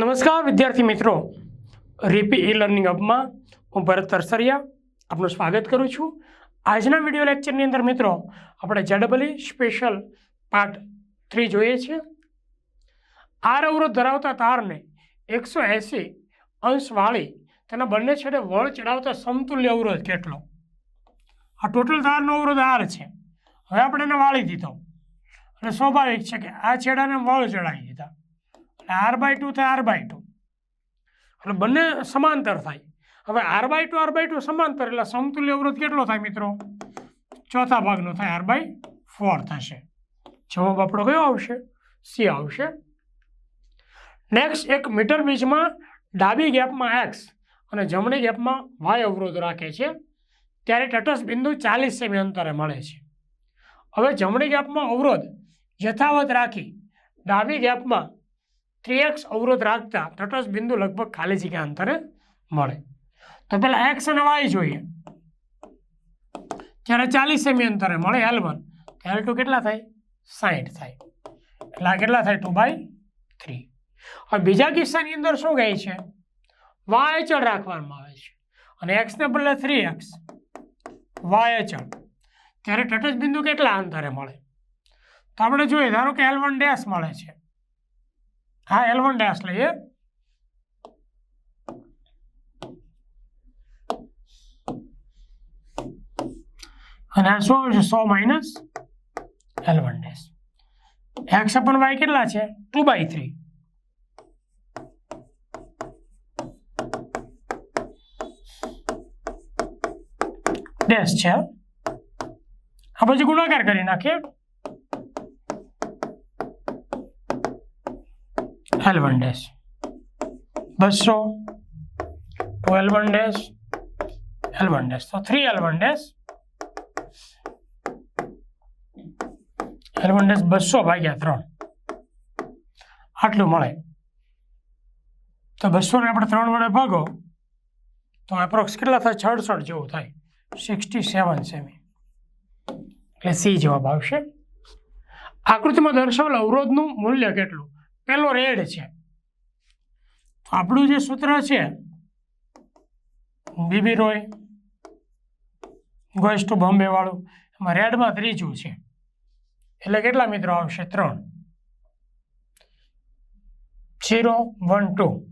નમસ્કાર, વિદ્યાર્થી મિત્રો. રીપી ઈ લર્નિંગ હબમાં હું ભરત તરસરિયા આપનું સ્વાગત કરું છું. આજના વીડિયો લેક્ચરની અંદર મિત્રો, આપણે જડબલી સ્પેશિયલ પાર્ટ થ્રી જોઈએ છીએ આર અવરોધ ધરાવતા તારને એકસો એંસી અંશવાળી તેના બંને છેડે વળ ચડાવતા સમતુલ્ય અવરોધ કેટલો? આ ટોટલ તારનો અવરોધ આર છે. હવે આપણે એને વાળી દીધો. અને સ્વાભાવિક છે કે આ છેડાને વળ ચડાવી દીધા. આર બાય ટુ થાય આર બાય ટુ. એટલે બંને સમાંતર થાય. હવે R by two, R by two સમાંતર, એટલે સમતુલ્ય અવરોધ કેટલો થાય મિત્રો? ચોથા ભાગનો થાય આર બાય ફોર થશે. જવાબ આપણો કયો આવશે? સી આવશે. નેક્સ્ટ એક મીટર બીજમાં ડાબી ગેપમાં એક્સ અને જમણી ગેપમાં વાય અવરોધ રાખે છે. ત્યારે તટસ્થ બિંદુ ચાલીસ સેમી અંતરે મળે છે. હવે જમણી ગેપમાં અવરોધ યથાવત રાખી ડાબી ગેપમાં થ્રી એક્સ અવરોધ રાખતા તટસ્થ બિંદુ લગભગ ખાલી જગ્યા અંતરે મળે. તો પહેલાં એક્સ અને વાય જોઈએ. ત્યારે ચાલીસ સેમી અંતરે મળે એલ વન એલ ટુ કેટલા થાય? સાઠ થાય. એટલે આ કેટલા થાય? ટુ બાય થ્રી હવે બીજા કિસ્સાની અંદર શું કહે છે? વાય અચળ રાખવામાં આવે છે. અને એક્સને બદલે થ્રી એક્સ વાય અચળ. ત્યારે તટસ્થ બિંદુ કેટલા અંતરે મળે? તો આપણે જોઈએ, ધારો કે એલ વન ડેશ મળે છે. હા એલ વન ડેશ લઈએ. અને આ શું આવશે? સો minus L one dash X upon Y કેટલા છે? ટુ બાય થ્રી ડેશ છે. આ પછી ગુણાકાર કરી નાખીએ. એલ વન ડેશ બસો. Two L one dash L one dash તો three L one dash L one dash બસો ભાગ્યા ત્રણ. આટલું મળે. તો બસોને આપણે ત્રણ વડે ભાગો તો એપ્રોક્સ કેટલા થાય? છડસઠ જેવું થાય. સિક્સટી સેવન સેમી એટલે સી જવાબ આવશે. આકૃતિમાં દર્શાવેલ અવરોધનું મૂલ્ય કેટલું? પેલો રેડ છે. આપણું જે સૂત્ર છે, BB Roy, goes to Bombay વાળું એમાં રેડમાં ત્રીજું છે. એટલે કેટલા મિત્રો આવશે? ત્રણ. Zero one, two.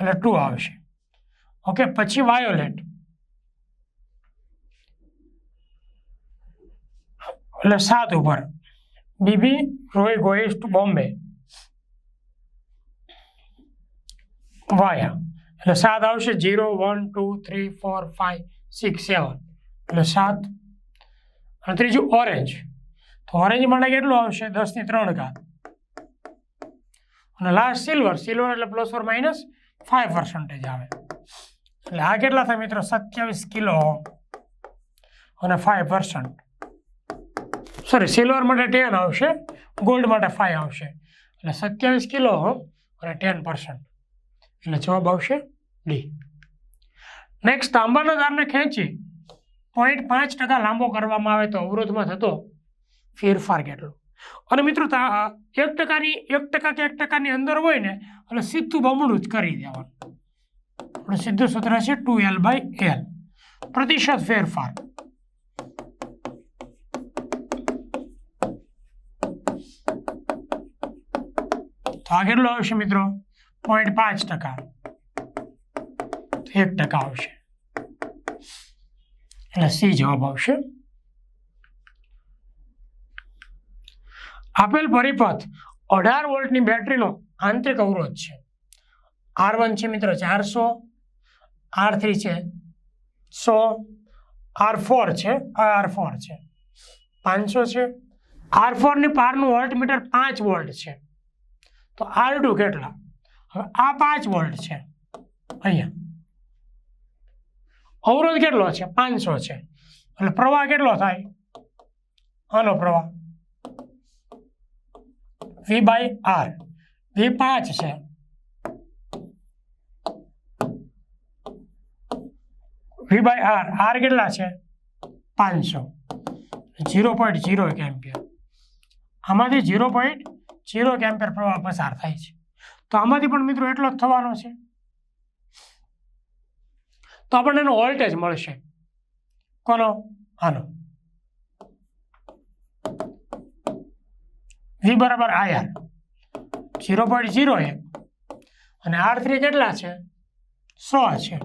એટલે ટુ આવશે. ઓકે, પછી વાયોલેટ. એટલે સાત ઉપર. BB Roy goes to Bombay. વાયા. એટલે સાત આવશે, zero, one, two, three, four five six, seven. એટલે સાત. અને ત્રીજું ઓરેન્જ. તો ઓરેન્જ માટે કેટલું આવશે? દસની ત્રણ ઘાત. અને લાસ્ટ સિલ્વર સિલ્વર એટલે plus or minus five percentage આવે. એટલે આ કેટલા થાય મિત્રો? સત્યાવીસ કિલો. અને ફાઇવ પર્સન્ટ સોરી સિલ્વર માટે ટેન આવશે ગોલ્ડ માટે ફાઇવ આવશે. એટલે સત્યાવીસ કિલો અને ટેન પર્સન્ટ એટલે જવાબ આવશે ડી નેક્સ્ટ તાંબાના તારને ખેંચી પોઈન્ટ પાંચ ટકા લાંબો કરવામાં આવે તો અવરોધમાં થતો ફેરફાર કેટલો? અને મિત્રો એક ટકાની, એક ટકા કે એક ટકાની અંદર હોય ને, એટલે સીધું બમણું જ કરી દેવાનું. સીધું સૂત્ર છે ટુ એલ બાય એલ પ્રતિશત ફેરફાર. તો આ કેટલો આવશે મિત્રો? પોઈન્ટ પાંચ ટકા. એક ટકા આવશે. એટલે સી જવાબ આવશે. આપેલ પરિપથ અઢાર વોલ્ટની બેટરીનો આંતરિક અવરોધ છે. આર વન છે મિત્રો, ચારસો. આર થ્રી છે સો. આર ફોર છે આર ફોર છે. પાંચસો છે. આર ફોરની પારનું વોલ્ટ મીટર પાંચ વોલ્ટ છે. તો આર ટુ કેટલા? હવે આ પાંચ વોલ્ટ છે. અહીંયા. અવરોધ કેટલો છે? પાંચસો છે. એટલે પ્રવાહ કેટલો થાય? આનો પ્રવાહ. વી બાય આર વી પાંચ છે. વી બાય આર આર કેટલા છે? પાંચસો. ઝીરો પોઈન્ટ ઝીરો એક એમ્પિયર. આમાંથી ઝીરો પોઈન્ટ ઝીરો એક એમ્પિયર પ્રવાહ પસાર થાય છે. તો આમાંથી પણ મિત્રો એટલો જ થવાનો છે. તો આપણને એનો વોલ્ટેજ મળશે. કોનો? આનો. વી બરાબર આર ઝીરો પોઈન્ટ ઝીરો એક. અને આર થ્રી કેટલા છે? સો છે.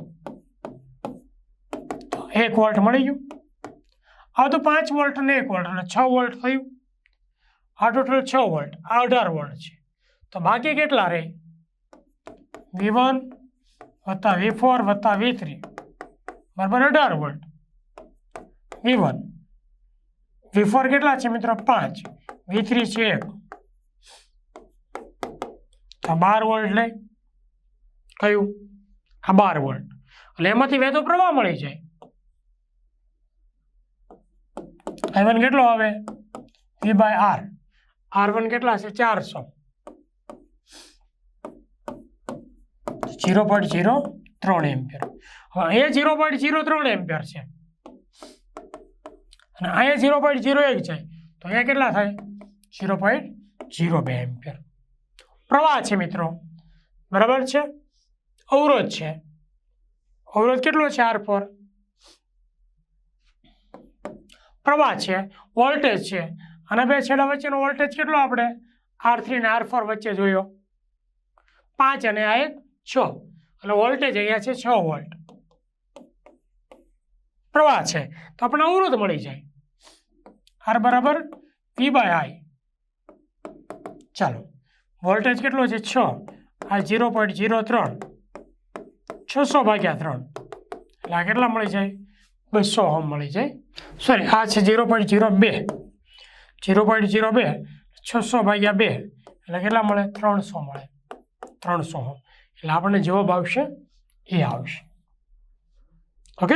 એક વોલ્ટ મળી ગયું. આ તો પાંચ વોલ્ટ અને એક વોલ્ટ અને છ વોલ્ટ થયું. આ ટોટલ છ વોલ્ટ આ અઢાર વોલ્ટ છે. તો બાકી કેટલા રહે? વી વન વત્તા વી ફોર વત્તા વી થ્રી. બરાબર અઢાર volt. V one. V four કેટલા છે મિત્રો? પાંચ. વી થ્રી છે એક. તો બાર વોલ્ટ લે. કયું? આ બાર વોલ્ટ. એટલે એમાંથી વહેતો પ્રવાહ મળી જાય. આઈ વન કેટલો આવે? V by R. R one કેટલા છે? ચારસો. જીરો પોઈન્ટ જીરો ત્રણ એમ્પિયર. હવે એ જીરો પોઈન્ટ જીરો ત્રણ એમ્પિયર છે. અને અહીંયા ઝીરો પોઈન્ટ ઝીરો એક છે. તો એ કેટલા થાય? ઝીરો પોઈન્ટ ઝીરો બે એમ્પિયર. પ્રવાહ છે મિત્રો. બરાબર છે? અવરોધ છે. અવરોધ કેટલો છે? આર ફોર પ્રવાહ છે. વોલ્ટેજ છે. અને બે છેડા વચ્ચેનો વોલ્ટેજ કેટલો આપણે? આર થ્રી અને આર ફોર વચ્ચે જોયો. પાંચ અને આ એક છ. અને વોલ્ટેજ અહીંયા છે છ વોલ્ટ પ્રવાહ છે. તો આપણને અવરોધ મળી જાય. આર બરાબર પી બાય આઈ ચાલો. વોલ્ટેજ કેટલો છે? છ. આ ઝીરો પોઈન્ટ ઝીરો ત્રણ છસો ભાગ્યા ત્રણ. એટલે આ કેટલા મળી જાય? બસો હોમ મળી જાય. સોરી આ છે ઝીરો પોઈન્ટ ઝીરો બે. ઝીરો પોઈન્ટ ઝીરો બે, છસો ભાગ્યા બે. એટલે કેટલા મળે? ત્રણસો મળે. ત્રણસો ઓહમ. એટલે આપણને જવાબ આવશે એ આવશે. ઓકે?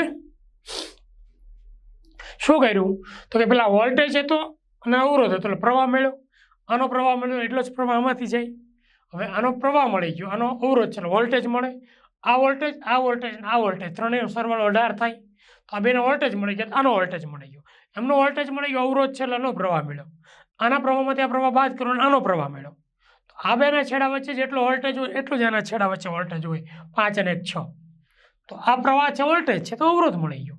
શું કર્યું? તો કે પેલા વોલ્ટેજ હતો અને અવરોધ હતો, એટલે પ્રવાહ મળ્યો. આનો પ્રવાહ મળ્યો એટલો જ પ્રવાહ આમાંથી જાય. હવે આનો પ્રવાહ મળી ગયો, આનો અવરોધ છે વોલ્ટેજ મળે. આ વોલ્ટેજ આ વોલ્ટેજ આ વોલ્ટેજ, ત્રણેય સરવાળો અઢાર થાય. તો આ બેનો વોલ્ટેજ મળી ગયો આનો વોલ્ટેજ મળી ગયો. એમનો વોલ્ટેજ મળી ગયો, અવરોધ છે એટલે આનો પ્રવાહ મળ્યો. આના પ્રવાહમાંથી આ પ્રવાહ બાદ કરો આનો પ્રવાહ મળ્યો. આ બેના છેડા વચ્ચે જેટલો વોલ્ટેજ હોય, એટલું જ એના છેડા વચ્ચે વોલ્ટેજ હોય, પાંચ અને છ. તો આ પ્રવાહ છે વોલ્ટેજ છે, તો અવરોધ મળી ગયો.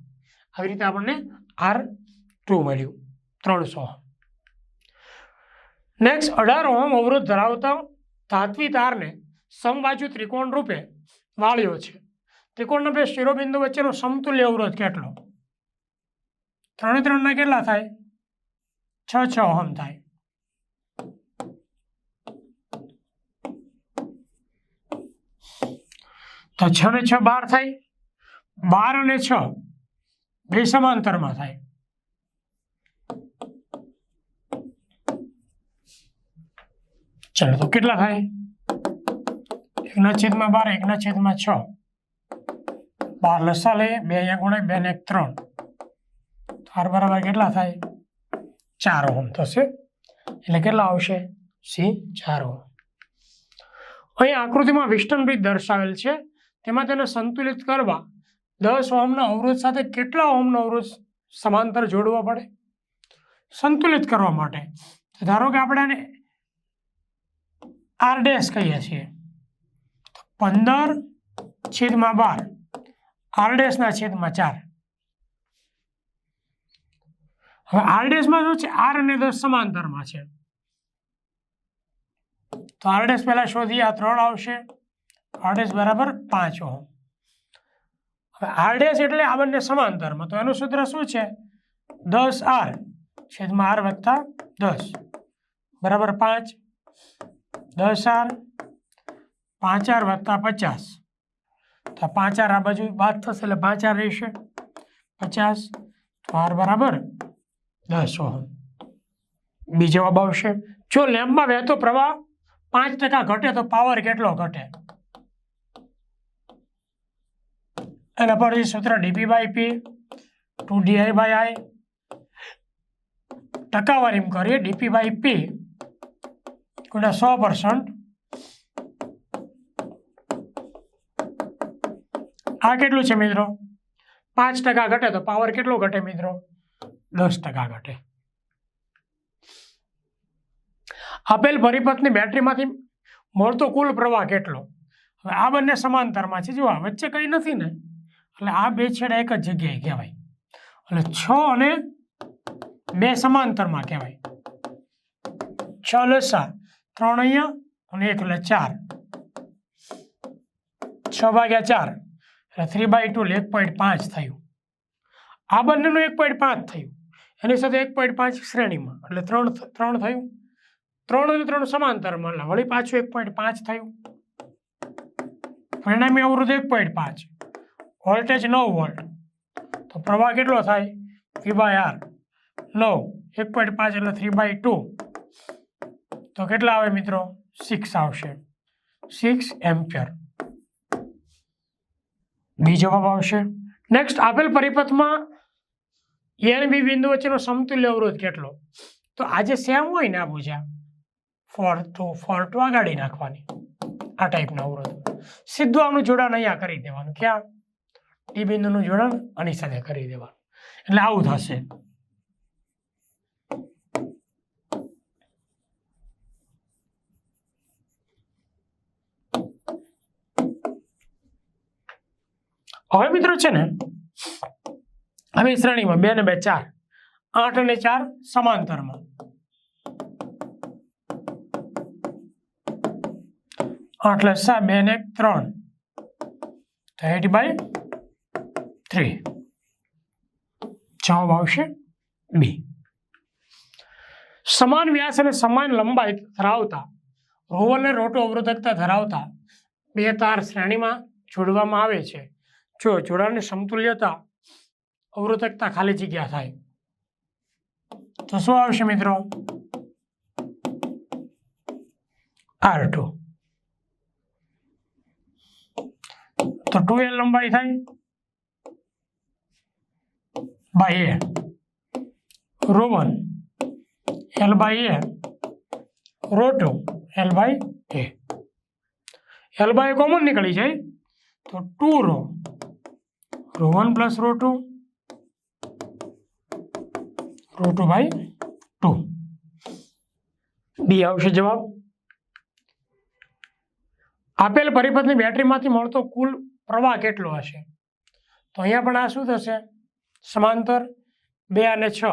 આવી રીતે આપણને આર ટુ મળ્યું, ત્રણસો. નેક્સ્ટ અઢાર ઓહમ અવરોધ ધરાવતા ધાત્વી તારને સમબાજુ ત્રિકોણ રૂપે વાળ્યો છે. ત્રિકોણના બે શિરોબિંદુ વચ્ચેનો સમતુલ્ય અવરોધ કેટલો? ત્રણે ત્રણના કેટલા થાય? છ છ ઓહમ થાય. તો છ ને છ બાર થાય? બાર અને છ બે સમાંતરમાં થાય. ચાલો, તો કેટલા થાય? એકના છેદમાં બાર, એકના છેદમાં છ. બાર લસા લે બે અહીંયા ગુણાય, બે ને એક ત્રણ. આર બરાબર કેટલા થાય? ચાર ઓમ થશે. એટલે કેટલા આવશે? સી, ચાર ઓમ અહીં આકૃતિમાં વિસ્ટન બ્રિજ દર્શાવેલ છે. તેમાં તેને સંતુલિત કરવા દસ ઓહમના અવરોધ સાથે કેટલા ઓહમનો અવરોધ સમાંતર જોડવો પડે? સંતુલિત કરવા માટે. ધારો કે આપણે એને આર ડેશ કહીએ છીએ. પંદર છેદમાં બાર. આર ડેશના છેદમાં ચાર. હવે આર ડેશમાં શું છે? આર અને દસ સમાંતરમાં છે. તો આર ડેશ પહેલાં શોધીએ, આ ત્રણ આવશે. આર ડેશ બરાબર પાંચ ઓહમ. હવે આરડેસ એટલે આ બંને સમાંતરમાં તો એનું સૂત્ર શું છે? દસ આર છેદમાં આર વત્તા દસ. બરાબર પાંચ. દસ આર પાંચ આર વત્તા પચાસ. તો પાંચ આર આ બાજુ બાદ થશે એટલે પાંચ આર રહેશે પચાસ. તો આર બરાબર દસ ઓહમ. બી જવાબ આવશે. જો લેમ્બમાં વહેતો પ્રવાહ પાંચ ટકા ઘટે તો પાવર કેટલો ઘટે? એના પરથી સૂત્ર DP by P two DI by I ટકાવારી કરીએ ડીપી બાય પી ગુણ્યા સો પર્સન્ટ આ કેટલું છે મિત્રો? પાંચ ટકા ઘટે તો પાવર કેટલો ઘટે મિત્રો? દસ ટકા ઘટે. આપેલ પરિપથની બેટરીમાંથી મળતો કુલ પ્રવાહ કેટલો? હવે આ બંને સમાંતરમાં છે. જો આ વચ્ચે કંઈ નથી ને. એટલે આ બે છેડા એક જ જગ્યાએ કહેવાય. એટલે છ અને બે સમાંતરમાં કહેવાય. છ લસા ત્રણ અહીંયા અને એક એટલે ચાર. છ ભાગ્યા ચાર, એટલે થ્રી બાય ટુ એક પોઈન્ટ પાંચ થયું. આ બંનેનું એક પોઈન્ટ પાંચ થયું. એની સાથે એક પોઈન્ટ પાંચ શ્રેણીમાં, એટલે ત્રણ ત્રણ થયું. ત્રણ અને ત્રણ સમાંતરમાં, એટલે વળી પાછું એક પોઈન્ટ પાંચ થયું. પરિણામી અવરોધ એક પોઈન્ટ પાંચ. વોલ્ટેજ નવ વોલ્ટ. તો પ્રવાહ કેટલો થાય? વી બાય આર નવ, એક પોઈન્ટ પાંચ એટલે થ્રી બાય ટુ તો કેટલા આવે મિત્રો? સિક્સ આવશે. સિક્સ એમ્પિયર બી જવાબ આવશે. નેક્સ્ટ આપેલ પરિપથમાં એન બી બિંદુ વચ્ચેનો સમતુલ્ય અવરોધ કેટલો? તો આજે સેમ હોય ને આ પૂજા ફોર ટુ ફોર ટુ આગાડી નાખવાની. આ ટાઈપનો અવરોધ. સીધું આનું જોડાણ અહીંયા કરી દેવાનું. ક્યાં ડી બિંદુનું જોડાણ આની સાથે કરી દેવાનું. એટલે આવું થશે. હવે મિત્રો છે ને, હવે શ્રેણીમાં બે ને બે ચાર, આઠ અને ચાર સમાંતરમાં. આઠ લસા બે ને ત્રણ. તો બાય થ્રી જવાબ આવશે બી સમાન વ્યાસ અને સમાન લંબાઈ ધરાવતા, રોવરને રોટો અવરોધકતા ધરાવતા બે તાર શ્રેણીમાં જોડવામાં આવે છે. જો જોડાણની સમતુલ્યતા અવરોધકતા ખાલી જગ્યા થાય. તો શું આવશે મિત્રો? આર ટુ તો ટુ એલ લંબાઈ થાય. By A rho one L by A rho two L by A L by common નીકળી જાય તો two rho. Rho one plus rho two rho two by two. B આવશે જવાબ. આપેલ પરિપથની બેટરીમાંથી મળતો કુલ પ્રવાહ કેટલો હશે? તો અહીંયા પણ આ શું થશે? સમાંતર બે અને છ.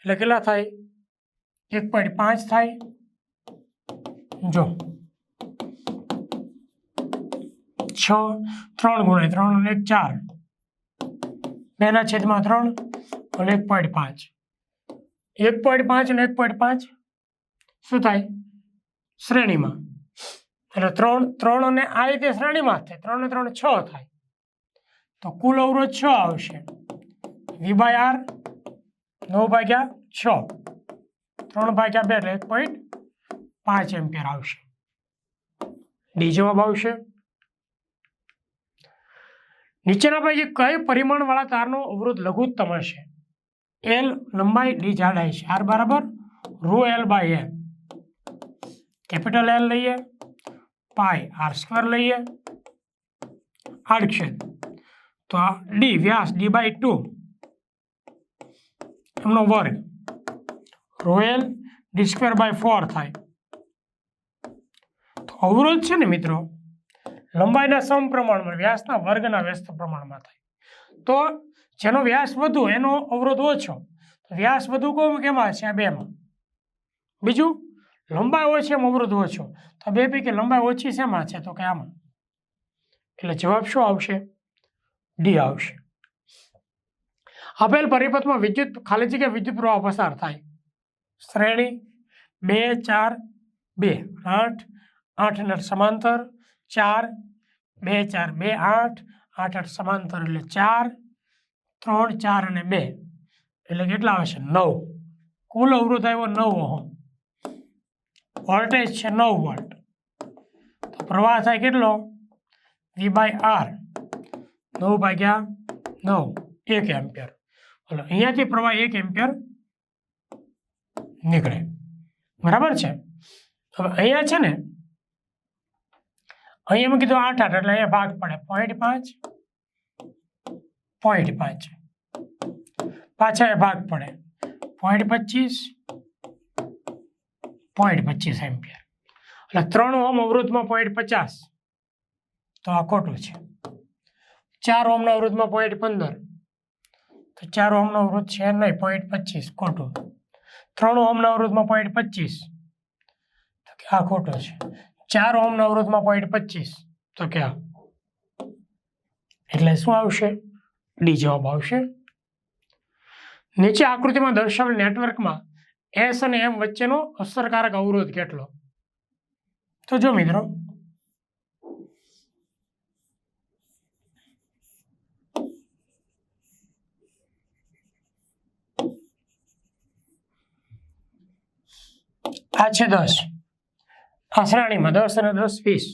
એટલે કેટલા થાય? એક પોઈન્ટ પાંચ થાય. જો. છ, ત્રણ ગુણ્યા ત્રણ અને એક ચાર. બેના છેદમાં ત્રણ અને એક પોઈન્ટ પાંચ. એક પોઈન્ટ પાંચ અને એક પોઈન્ટ પાંચ શું થાય? શ્રેણીમાં. એટલે ત્રણ ત્રણ અને આ રીતે શ્રેણીમાં થાય. ત્રણ ને ત્રણ છ થાય. તો કુલ અવરોધ છ આવશે. વી બાય આર નવ ભાગ્યા છ. ત્રણ ભાગ્યા બે એટલે એક પોઈન્ટ પાંચ એમ્પિયર આવશે. ડી જવાબ આવશે. નીચેના પૈકી કઈ પરિમાણવાળા તારનો અવરોધ લઘુત્તમ હશે? એલ લંબાઈ ડી જાડાઈ છે. આર બરાબર rho L by L capital L લઈએ. પાય આર સ્ક્વેર લઈએ. આડછેદ. તો આ ડી વ્યાસ ડી બાય ટુ. એમનો વર્ગ રોયલ ડી સ્ક્વેર બાય ફોર થાય. તો અવરોધ છે ને મિત્રો, લંબાઈના સમપ્રમાણમાં, વ્યાસના વર્ગના વ્યસ્ત પ્રમાણમાં થાય. તો જેનો વ્યાસ વધુ, એનો અવરોધ ઓછો. તો વ્યાસ વધુ કહું કેમાં છે? આ બેમાં. બીજું, લંબાઈ ઓછી એમ અવરોધ ઓછો. તો બે પૈકી લંબાઈ ઓછી શેમાં છે? તો કે આમાં. એટલે જવાબ શું આવશે? ડી આવશે. આપેલ પરિપથમાં વિદ્યુત ખાલી જગ્યા વિદ્યુત પ્રવાહ પસાર થાય. શ્રેણી બે, ચાર, બે. આઠ આઠ અને સમાંતર. ચાર, બે ચાર, બે, આઠ. આઠ આઠ સમાંતર એટલે ચાર. ત્રણ, ચાર અને બે. એટલે કેટલા આવશે નવ. કુલ અવરોધ આવ્યો નવ ઓહો. વોલ્ટેજ છે નવ વોલ્ટ. તો પ્રવાહ થાય કેટલો? વી બાય આર નવ ભાગ્યા નવ. એક એમ્પિયર. બોલો અહીંયાથી પ્રવાહ એક એમ્પિયર નીકળે. બરાબર છે? હવે અહીંયા છે ને અહીંયા મેં કીધું આઠ આઠ, એટલે અહીંયા ભાગ પડે. પોઈન્ટ પાંચ પોઈન્ટ પાંચ. પાછા એ ભાગ પડે. પોઈન્ટ પચીસ પોઈન્ટ પચીસ એમ્પિયર. એટલે ત્રણ ઓમ અવરોધમાં પોઈન્ટ પચાસ. તો આ ખોટું છે. ચાર ઓમના અવરોધમાં પોઈન્ટ પંદર. તો ચાર ઓમનો અવરોધ છે નહીં પોઈન્ટ પચીસ, ખોટું. ત્રણ ઓમના અવરોધમાં પોઈન્ટ પચીસ. તો કે આ ખોટું છે. ચાર ઓમના અવરોધમાં પોઈન્ટ પચીસ. તો કે આ. એટલે શું આવશે? ડી જવાબ આવશે. નીચે આકૃતિમાં દર્શાવેલ નેટવર્કમાં એસ અને એમ વચ્ચેનો અસરકારક અવરોધ કેટલો? તો જો મિત્રો આ છે દસ. આ દસ અને દસ વીસ.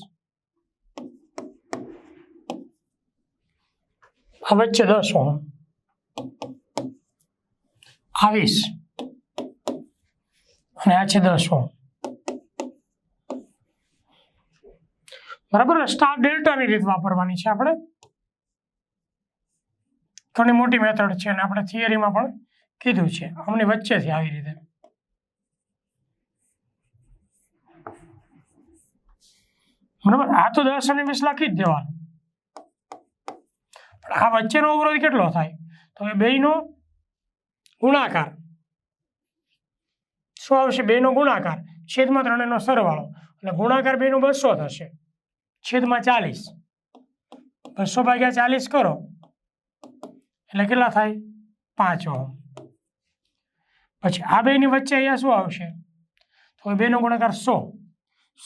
આ વચ્ચે દસ ઓમ આ વીસ. અને આ છે દસ ઓમ બરાબર? સ્ટાર ડેલ્ટાની રીત વાપરવાની છે આપણે. ઘણી મોટી મેથડ છે અને આપણે થિયરીમાં પણ કીધું છે. આમની વચ્ચેથી આવી રીતે. બરાબર? આ તો દસ અને વીસ લખી જ દેવાનું. પણ આ વચ્ચેનો અવરોધ કેટલો થાય? તો એ બેયનો ગુણાકાર. શું આવશે? બેનો ગુણાકાર. છેદમાં ત્રણેયનો સરવાળો. એટલે ગુણાકાર બેનો બસો થશે. છેદમાં ચાલીસ. બસો ભાગ્યા ચાલીસ કરો. એટલે કેટલા થાય? પાંચ ઓહમ. પછી આ બેની વચ્ચે અહીંયા શું આવશે? તો બેનો ગુણાકાર સો.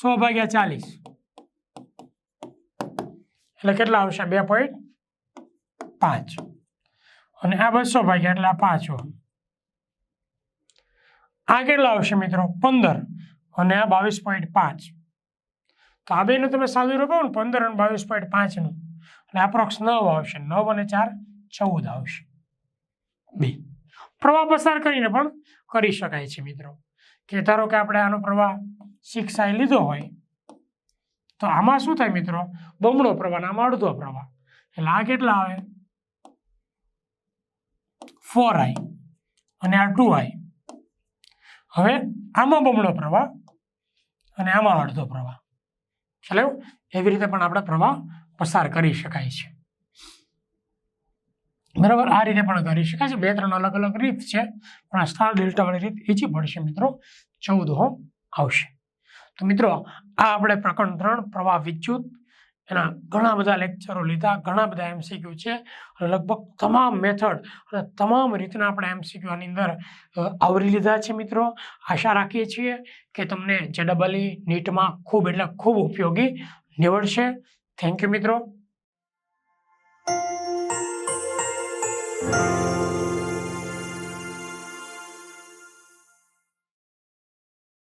સો ભાગ્યા ચાલીસ. એટલે કેટલા આવશે? બે પોઈન્ટ પાંચ. અને આ બસો ભાગ્યા એટલે આ પાંચ આ કેટલા આવશે મિત્રો? પંદર. અને આ બાવીસ પોઈન્ટ પાંચ. તો આ બેનું તમે સાદું રૂપ ને, પંદર અને બાવીસ પોઈન્ટ પાંચનું. એટલે એપ્રોક્સ નવ આવશે. નવ અને ચાર ચૌદ આવશે. બે. પ્રવાહ પસાર કરીને પણ કરી શકાય છે મિત્રો. કે ધારો કે આપણે આનો પ્રવાહ શિક્ષાએ લીધો હોય તો આમાં શું થાય મિત્રો? બમણો પ્રવાહ આમાં અડધો પ્રવાહ. એટલે આ કેટલા આવે? ફોર આઈ અને આ ટુ આઈ હવે આમાં બમણો પ્રવાહ અને આમાં અડધો પ્રવાહ. ચાલે એવી રીતે પણ આપણે પ્રવાહ પસાર કરી શકાય છે. બરાબર? આ રીતે પણ કરી શકાય છે. બે ત્રણ અલગ અલગ રીત છે. પણ આ સ્ટાર ડેલ્ટાવાળી રીત ઈજી પડશે મિત્રો. ચૌદ હોમ આવશે. તો મિત્રો આ આપણે પ્રકરણ ત્રણ પ્રવાહ વિદ્યુત એના ઘણા બધા લેક્ચરો લીધા ઘણા બધા એમસીક્યુ છે લગભગ તમામ મેથડ અને તમામ રીતના આપણે એમસીક્યુ આની અંદર આવરી લીધા છે મિત્રો આશા રાખીએ છીએ કે તમને જે ડબલ નીટમાં ખૂબ એટલે ખૂબ ઉપયોગી નીવડશે થેન્ક યુ મિત્રો